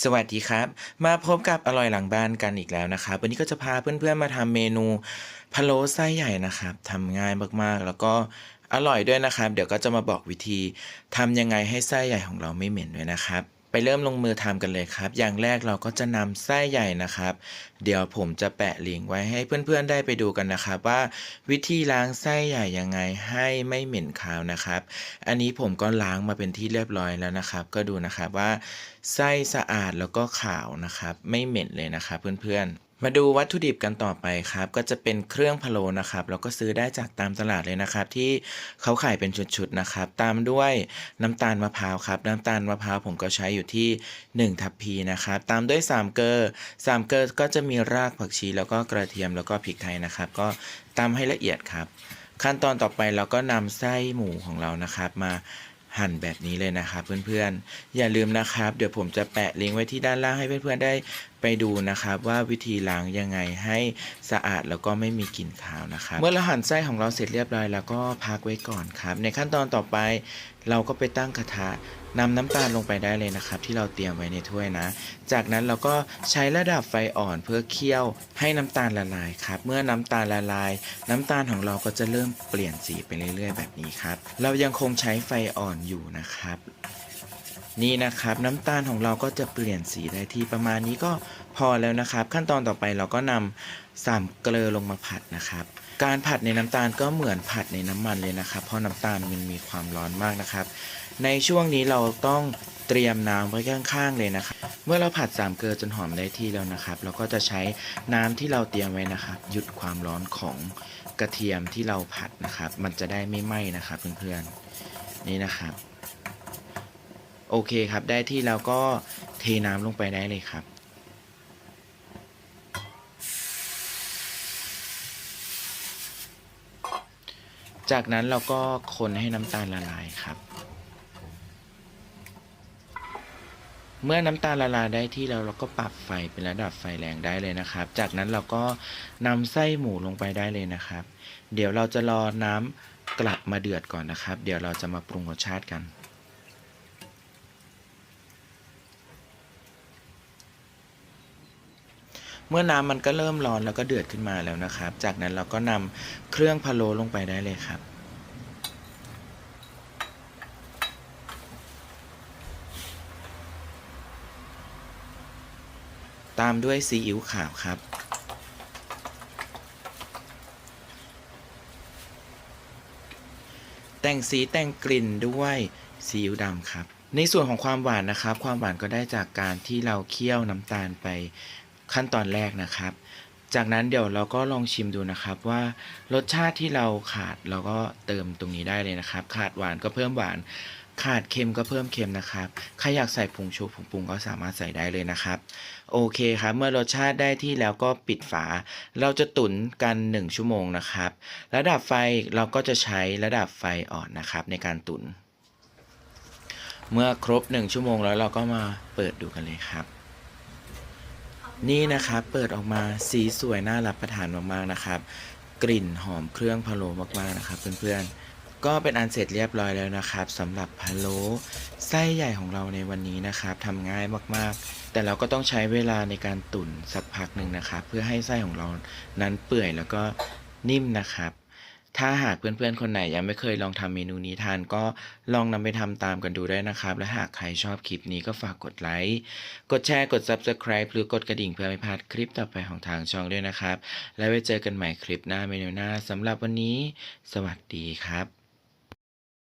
สวัสดีครับ มาพบกับอร่อยหลังบ้านกันอีกแล้วนะครับ วันนี้ก็จะพาเพื่อนๆมาทำเมนูพะโล้ไส้ใหญ่นะครับทำง่ายมากๆ แล้วก็อร่อยด้วยนะครับ เดี๋ยวก็จะมาบอกวิธีทำยังไงให้ไส้ใหญ่ของเราไม่เหม็นด้วยนะครับ ไปเริ่มลงมือทำกันเลยครับ อย่างแรกเราก็จะนำไส้ใหญ่นะครับ เดี๋ยวผมจะแปะลิงก์ไว้ให้เพื่อนๆได้ไปดูกันนะครับ ว่าวิธีล้างไส้ใหญ่ยังไงให้ไม่เหม็นคาวนะครับ อันนี้ผมก็ล้างมาเป็นที่เรียบร้อยแล้วนะครับ ก็ดูนะครับว่าไส้สะอาดแล้วก็ขาวนะครับ ไม่เหม็นเลยนะครับเพื่อนๆ มาดูวัตถุดิบกันต่อไปครับ ก็จะเป็นเครื่องพะโล้นะครับเราก็ซื้อได้จากตามตลาดเลยนะครับ ที่เขาขายเป็นชุดๆนะครับ ตามด้วยน้ำตาลมะพร้าวครับ น้ำตาลมะพร้าวผมก็ใช้อยู่ที่1ทัพพีนะครับ ตามด้วย3เกลอ3เกลอก็จะมีรากผักชี แล้วก็กระเทียมแล้วก็พริกไทยนะครับ ก็ตำให้ละเอียดครับ ขั้นตอนต่อไปเราก็นำไส้หมูของเรานะครับมาหั่นแบบนี้เลยนะครับเพื่อนๆ อย่าลืมนะครับ เดี๋ยวผมจะแปะลิงก์ไว้ที่ด้านล่างให้เพื่อนๆได้ ไปดูนะครับว่าวิธีล้างยังไงให้สะอาดแล้วก็ไม่มีกลิ่นคาวนะครับ เมื่อเราหั่นไส้ของเราเสร็จเรียบร้อยแล้วก็พักไว้ก่อนครับ ในขั้นตอนต่อไปเราก็ไปตั้งกระทะนำน้ำตาลลงไปได้เลยนะครับ ที่เราเตรียมไว้ในถ้วยนะ จากนั้นเราก็ใช้ระดับไฟอ่อนเพื่อเคี่ยวให้น้ำตาลละลายครับ เมื่อน้ำตาลละลาย น้ำตาลของเราก็จะเริ่มเปลี่ยนสีไปเรื่อยๆ แบบนี้ครับ เรายังคงใช้ไฟอ่อนอยู่นะครับ นี่นะครับน้ำตาลของเราก็จะเปลี่ยนสีได้ที่ประมาณนี้ก็พอแล้วนะครับ ขั้นตอนต่อไปเราก็นำสามเกลือลงมาผัดนะครับ การผัดในน้ำตาลก็เหมือนผัดในน้ำมันเลยนะครับ เพราะน้ำตาลมันมีความร้อนมากนะครับ ในช่วงนี้เราต้องเตรียมน้ำไว้ข้างๆเลยนะครับ เมื่อเราผัดสามเกลือจนหอมได้ที่แล้วนะครับ เราก็จะใช้น้ำที่เราเตรียมไว้นะครับ หยุดความร้อนของกระเทียมที่เราผัดนะครับ มันจะได้ไม่ไหม้นะครับเพื่อนๆนี่นะครับ โอเคครับ ได้ที่แล้วก็เทน้ำลงไปได้เลยครับจากนั้นเราก็คนให้น้ำตาลละลายครับ เมื่อน้ำตาลละลายได้ที่แล้วเราก็ปรับไฟเป็นระดับไฟแรงได้เลยนะครับ จากนั้นเราก็นำไส้หมูลงไปได้เลยนะครับ เดี๋ยวเราจะรอน้ำกลับมาเดือดก่อนนะครับ เดี๋ยวเราจะมาปรุงรสชาติกัน เมื่อน้ำมันก็เริ่มร้อนแล้วก็เดือดขึ้นมาแล้วนะครับ จากนั้นเราก็นำเครื่องพะโล้ลงไปได้เลยครับตามด้วยซีอิ๊วขาวครับ แต่งสีแต่งกลิ่นด้วยซีอิ๊วดำครับ ในส่วนของความหวานนะครับ ความหวานก็ได้จากการที่เราเคี่ยวน้ำตาลไป ขั้นตอนแรกนะครับ จากนั้นเดี๋ยวเราก็ลองชิมดูนะครับว่ารสชาติที่เราขาดเราก็เติมตรงนี้ได้เลยนะครับ ขาดหวานก็เพิ่มหวาน ขาดเค็มก็เพิ่มเค็มนะครับใครอยากใส่ผงชูผงปรุงก็สามารถใส่ได้เลยนะครับ โอเคครับ เมื่อรสชาติได้ที่แล้วก็ปิดฝา เราจะตุ๋นกัน 1 ชั่วโมงนะครับ ระดับไฟเราก็จะใช้ระดับไฟอ่อนนะครับ ในการตุ๋นเมื่อครบ 1 ชั่วโมงแล้วเราก็มาเปิดดูกันเลยครับ นี่นะครับเปิดออกมาสีสวยน่ารับประทานมากๆนะครับ กลิ่นหอมเครื่องพะโล้มากๆนะครับ เพื่อนๆ ก็เป็นอันเสร็จเรียบร้อยแล้วนะครับสำหรับพะโล้ไส้ใหญ่ของเราในวันนี้นะครับทำง่ายมากๆ แต่เราก็ต้องใช้เวลาในการตุ๋นสักพักหนึ่งนะครับ เพื่อให้ไส้ของเรานั้นเปื่อยแล้วก็นิ่มนะครับ ถ้าหากเพื่อนๆ คนไหนยังไม่เคยลองทำเมนูนี้ทานก็ลองนำไปทำตามกันดูได้นะครับ และหากใครชอบคลิปนี้ก็ฝากกดไลค์ กดแชร์ กด Subscribe หรือกดกระดิ่งเพื่อไม่พลาดคลิปต่อไปของทางช่องด้วยนะครับ และไว้เจอกันใหม่คลิปหน้าเมนูหน้าสำหรับวันนี้ สวัสดีครับ